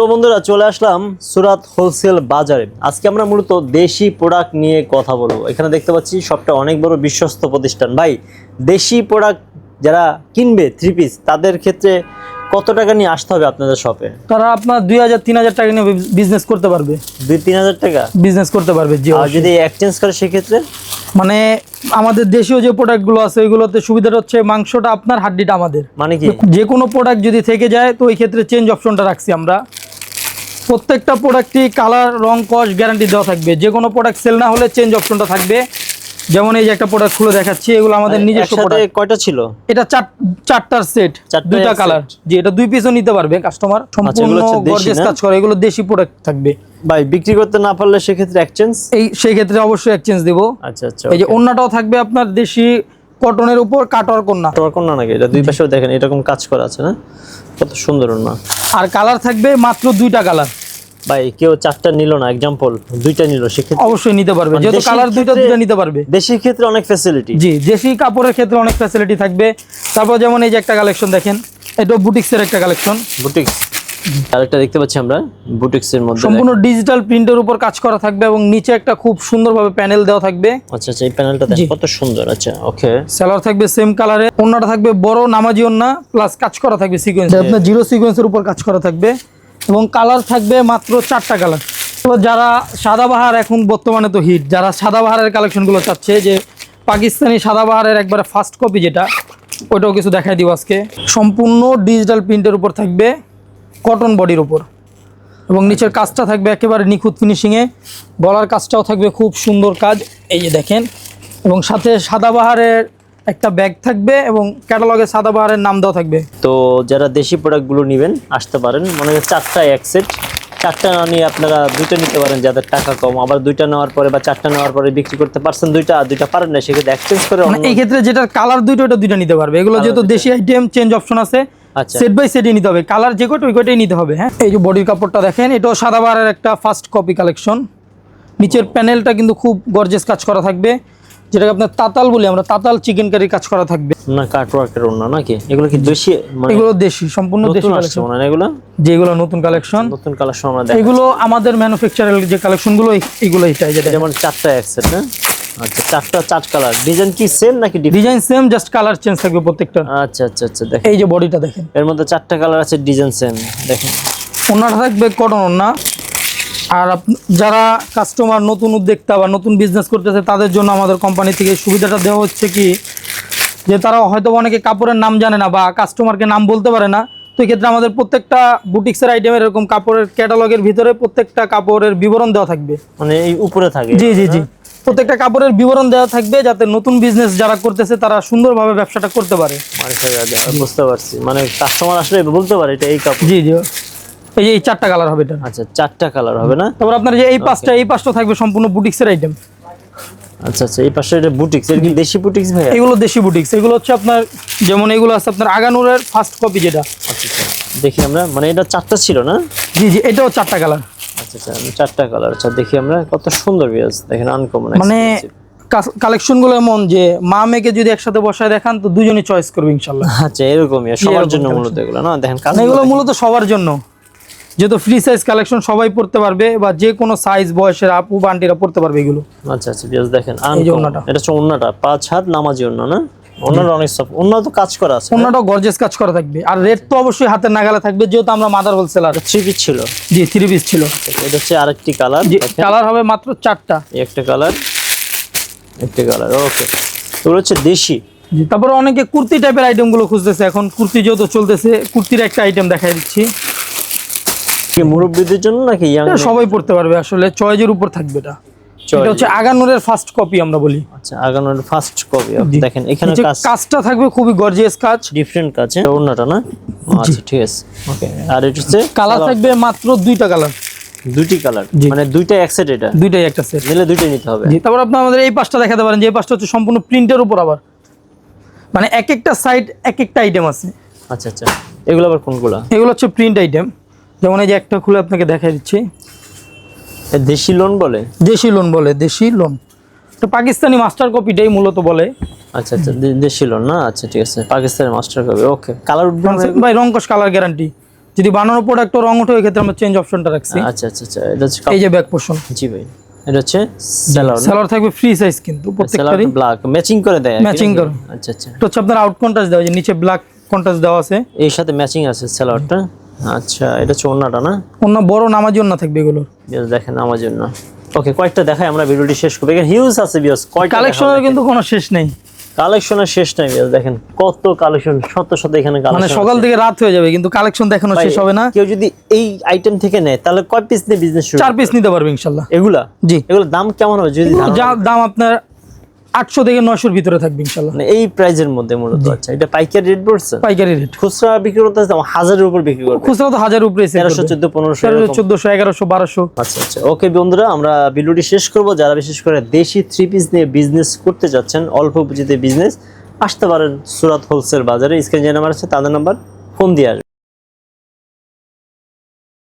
তো বন্ধুরা চলে আসলাম সুরাত হোলসেল বাজারে। আজকে আমরা মূলত দেশি প্রোডাক্ট নিয়ে কথা বলব। এখানে দেখতে পাচ্ছি সবটা অনেক বড় বিশ্বস্ত প্রতিষ্ঠান। ভাই দেশি প্রোডাক্ট যারা কিনবে থ্রি পিস তাদের ক্ষেত্রে কত টাকা নিয়ে আসতে হবে আপনাদের শপে তারা আপনার দুই হাজার তিন হাজার টাকা নিয়ে বিজনেস করতে পারবে। দুই তিন হাজার টাকা? বিজনেস করতে পারবে জি আর যদি এক্সচেঞ্জ করে সেক্ষেত্রে? মানে আমাদের দেশীয় যে প্রোডাক্টগুলো আছে ওইগুলোতে সুবিধাটা হচ্ছে মাংসটা আপনার হাড্ডিটা আমাদের। মানে কি? যে কোনো প্রোডাক্ট যদি থেকে যায় তো ওই ক্ষেত্রে চেঞ্জ অপশনটা রাখছি আমরা। প্রত্যেকটা প্রোডাক্টই কালার রং কস গ্যারান্টি দেওয়া থাকবে। যে কোনো প্রোডাক্ট সেল না হলে চেঞ্জ অপশনটা থাকবে। যেমন এই যে একটা প্রোডাক্ট খুলে দেখাচ্ছি এগুলো আমাদের নিজস্ব প্রোডাক্ট কয়টা ছিল? এটা চার চারটার সেট দুইটা কালার জি এটা দুই পিসও নিতে পারবে কাস্টমার সম্পূর্ণ এগুলো দেশি গর্জিয়াস কাজ করে এগুলো দেশি প্রোডাক্ট থাকবে। ভাই বিক্রি করতে না পারলে সেক্ষেত্রে এক্সচেঞ্জ এই সেই ক্ষেত্রে অবশ্যই এক্সচেঞ্জ দিব। আচ্ছা আচ্ছা এই যে অন্যটাও থাকবে আপনার দেশি কটনের উপর কাটওয়ার কন্যা। তোমার কোন নাকি? এটা দুই পাশেও দেখেন এরকম কাজ করা আছে না? কত সুন্দর না আর কালার থাকবে মাত্র দুইটা কালার। ভাই কেউ চারটা নিল না এক্সাম্পল দুইটা নিল সেক্ষেত্রে অবশ্যই নিতে পারবে। মানে যেহেতু কালার দুইটা দুইটা নিতে পারবে। দেশের ক্ষেত্রে অনেক ফ্যাসিলিটি জি দেশি কাপড়ের ক্ষেত্রে অনেক ফ্যাসিলিটি থাকবে। তারপর যেমন এই যে একটা কালেকশন দেখেন এটা বুটিক্সের একটা কালেকশন বুটিক্স। আরেকটা দেখতে পাচ্ছি আমরা বুটিক্স এর মধ্যে সম্পূর্ণ ডিজিটাল প্রিন্টের উপর কাজ করা থাকবে এবং নিচে একটা খুব সুন্দরভাবে প্যানেল দেওয়া থাকবে। আচ্ছা আচ্ছা এই প্যানেলটা। কত সুন্দর আচ্ছা ওকে সেলার থাকবে সেম কালারে অন্যটা থাকবে বড় নামাজি ওন্না প্লাস কাজ করা থাকবে সিকোয়েন্স আপনার জিরো সিকোয়েন্সের উপর কাজ করা থাকবে এবং কালার থাকবে মাত্র চারটা কালার তো যারা সাদাবাহার এখন বর্তমানে তো হিট যারা সাদাবাহারের কালেকশনগুলো চাচ্ছে যে পাকিস্তানি সাদাবাহারের একবারে ফার্স্ট কপি যেটা ওইটাও কিছু দেখাই দিব আজকে। সম্পূর্ণ ডিজিটাল প্রিন্টের উপর থাকবে। কটন বডির উপর। এবং নিচের কাজটা থাকবে একেবারে নিখুঁত ফিনিশিংয়ে গলার কাজটাও থাকবে খুব সুন্দর কাজ। এই যে দেখেন। এবং সাথে সাদাবাহারের একটা ব্যাগ থাকবে এবং ক্যাটালগে সাদাবাহারের নাম দেওয়া থাকবে। তো যারা দেশি প্রোডাক্টগুলো নেবেন আসতে পারেন। মনে হয় চারটা এক সেট চারটা না নিয়ে আপনারা দুইটা নিতে পারেন যাদের টাকা কম। আবার দুইটা নেওয়ার পরে বা চারটা নেওয়ার পরে বিক্রি করতে পারছেন দুইটা আর দুইটা পারেন না। সেক্ষেত্রে এক্সচেঞ্জ করে মানে এই ক্ষেত্রে যেটার কালার দুইটা ওটা দুইটা নিতে পারবে। এগুলো যেহেতু দেশি আইটেম চেঞ্জ অপশন আছে। সেট বাই সেটই নিতে হবে। কালার যে কটা ওই কটাই নিতে হবে হ্যাঁ? এই যে বডির কাপড়টা দেখেন এটাও সাদাবাহারের একটা ফার্স্ট কপি কালেকশন নিচের প্যানেলটা কিন্তু খুব গর্জেস কাজ করা থাকবে। যেটাকে আপনার তাতাল বলি আমরা তাতাল চিকেন কারি কাজ করা থাকবে। না কাটওয়ার্কের অন্য নাকি? এগুলো কি দেশি? মানে এগুলো দেশি সম্পূর্ণ দেশি কালেকশন মনে হয় এগুলো? যেগুলো নতুন কালেকশন নতুন কালেকশন আমরা দেখ এগুলো আমাদের ম্যানুফ্যাকচারের যে কালেকশনগুলো এগুলো এটাই যেটা যেমন চারটা এক সেট না আচ্ছা চারটা চার কালার ডিজাইন কি সেম নাকি? Design same just colour change থাকবে প্রত্যেকটা। আচ্ছা আচ্ছা আচ্ছা দেখেন। এই যে বডিটা দেখেন। এর মধ্যে চারটা কালার আছে ডিজাইন সেম দেখেন। ওনাটা থাকবে কটন ওনা আর যারা কাস্টমার নতুন উদ্যোক্তা বা নতুন বিজনেস করতেছে তাদের জন্য আমাদের কোম্পানি থেকে সুবিধাটা দেওয়া হচ্ছে কি যে তারা হয়তো অনেকে কাপড়ের নাম জানে না বা কাস্টমারকে নাম বলতে পারে না। তো এক্ষেত্রে আমাদের প্রত্যেকটা বুটিক্সের আইটেমের এরকম কাপড়ের ক্যাটালগের ভিতরে প্রত্যেকটা কাপড়ের বিবরণ দেওয়া থাকবে। মানে এই উপরে থাকে। জি জি জি। প্রত্যেকটা কাপড়ের বিবরণ দেওয়া থাকবে যাতে নতুন বিজনেস যারা করতেছে তারা সুন্দরভাবে ব্যবসাটা করতে পারে। বুঝতে পারছি। মানে কাস্টমার আসলে বলতে পারে এটা এই কাপড়। জি জি। এই যে এই চারটা কালার হবে এটা। আচ্ছা চারটা কালার হবে না? তারপর আপনার যে এই পাঁচটা এই পাঁচটা থাকবে সম্পূর্ণ বুটিক্সের আইটেম আচ্ছা আচ্ছা এই পাশে এটা বুটিক্স এটা কি দেশি বুটিক্স ভাইয়া? এগুলো দেশি বুটিক্স এগুলো হচ্ছে আপনার যেমন এগুলো আছে আপনার আগানুরের ফার্স্ট কপি যেটা। আচ্ছা আচ্ছা। দেখি আমরা। মানে এটা চারটা ছিল না? জি জি এটাও চারটা কালার আচ্ছা আচ্ছা চারটা কালার আচ্ছা দেখি আমরা কত সুন্দর বিয়াজ দেখেন আনকমন মানে কালেকশনগুলো এমন যে মা মেয়েকে যদি একসাথে বসায় দেখান তো দুজনই চয়েস করবে ইনশাল্লাহ। আচ্ছা এরকমই সবার জন্য মূলত এগুলো না? দেখেন মানে এগুলো মূলত সবার জন্য। যেহেতু ফ্রি সাইজ কালেকশন সবাই পড়তে পারবে বা যে কোনো সাইজ বয়সের আপু বা আন্টিরা পড়তে পারবে এগুলো। আচ্ছা আচ্ছা বিয়াজ দেখেন। এটা অন্যটা পাঁচ হাত নামাজি অন্য না? অন্যটা অনেক সব অন্য তো কাজ করা আছে। গর্জেস কাজ করা থাকবে। আর রেট তো অবশ্যই হাতের নাগালে থাকবে যেহেতু আমরা মাদার হোলসেলার থ্রি পিস ছিল। জি থ্রি পিস ছিল। এটা হচ্ছে আরেকটি কালার কালার হবে মাত্র চারটা। একটা কালার একটা কালার ওকে এগুলো হচ্ছে দেশি। তারপরে অনেকে কুর্তি টাইপের আইটেমগুলো খুঁজতেছে এখন। কুর্তি যেহেতু চলতেছে কুর্তির একটা আইটেম দেখাই দিচ্ছি। কি মুরব্বীদের জন্য নাকি সবাই পড়তে পারবে আসলে চয়েজের উপর থাকবে এটা। এটা হচ্ছে আগানুরের ফার্স্ট কপি আমরা বলি। আচ্ছা ফার্স্ট কপি দেখেন এখানে কাজ কাজটা থাকবে খুবই গর্জিয়াস কাজ। ডিফারেন্ট কাজ না? আচ্ছা ঠিক আছে। ওকে আর এটা হচ্ছে কালার থাকবে মাত্র দুইটা কালার দুইটি কালার মানে দুইটা এক সেট এটা? দুইটাই একটা সেট নিলে দুইটাই নিতে হবে। তারপর আপনি আমাদের এই পাশটা দেখাতে পারেন যে এই পাশটা হচ্ছে সম্পূর্ণ প্রিন্টের উপর আবার। মানে এক একটা সাইড এক একটা আইটেম আছে। আচ্ছা আচ্ছা। এগুলো আবার কোনগুলা? এগুলো হচ্ছে প্রিন্ট আইটেম যেমন এই যে একটা খুলে আপনাকে দেখাই দিচ্ছি। দেশি লোন বলে? দেশি লোন বলে দেশি লোন। তো পাকিস্তানি মাস্টার কপিটাই মূলত বলে। আচ্ছা আচ্ছা দেশি লোন না? আচ্ছা ঠিক আছে Pakistani master copy okay. Colour? ভাই রঙ্কশ কালার গ্যারান্টি। যদি বানানোর প্রোডাক্ট রং ওঠে ওই ক্ষেত্রে আমরা চেঞ্জ অপশনটা রাখছি। আচ্ছা আচ্ছা আচ্ছা এটা হচ্ছে এই যে ব্যাক পোর্শন জি ভাই এটা হচ্ছে স্যালাড সেলার থাকবে ফ্রি সাইজ কিন্তু প্রত্যেকটারই। ব্ল্যাক ম্যাচিং করে দেয় ম্যাচিং? করে। আচ্ছা আচ্ছা। তো হচ্ছে আপনার আউট কন্ট্রাস্ট দেওয়া যে নিচে ব্ল্যাক কন্ট্রাস্ট দেওয়া আছে। এর সাথে ম্যাচিং আছে স্যালাডটা আচ্ছা এটা হচ্ছে ওন্নাটা না? অন্য বড় নামাজি অন্য থাকবে এগুলোর। বিয়াস দেখেন আমার জন্য ওকে কয়েকটা দেখাই আমরা ভিডিওটি শেষ করব। এখানে হিউজ আছে বিয়াস কয়টা কালেকশনের কিন্তু কোনো শেষ নেই। কালেকশনের শেষ নাই বিয়াস দেখেন কত কালেকশন শত শত এখানে মানে সকাল থেকে রাত হয়ে যাবে কিন্তু কালেকশন দেখানো শেষ হবে না। কেউ যদি এই আইটেম থেকে নেয় তাহলে কয় পিস নিয়ে বিজনেস শুরু চার পিস নিতে পারবে ইনশাল্লাহ। এগুলা? জি। এগুলোর দাম কেমন হবে? যদি যা দাম আপনার আটশো থেকে নয়শোর ভিতরে থাকবে ইনশাল্লাহ। মানে এই প্রাইজের মধ্যে মূলত আচ্ছা এটা পাইকারি রেট পড়ছে পাইকারি রেট খুচরা বিক্রি করতে দাম হাজারের উপর বিক্রি করবে। খুচরা তো হাজার উপরে তেরোশো চোদ্দ পনেরোশো তেরোশো চোদ্দশো এগারোশো বারোশো। আচ্ছা আচ্ছা। ওকে বন্ধুরা আমরা ভিডিওটি শেষ করব। যারা বিশেষ করে দেশি থ্রি পিস নিয়ে বিজনেস করতে যাচ্ছেন অল্প পুঁজিতে বিজনেস আসতে পারেন সুরাত হোলসেল বাজারে। স্ক্রিন যে নাম্বার আছে তাদের নাম্বার ফোন দিয়ে আসবে।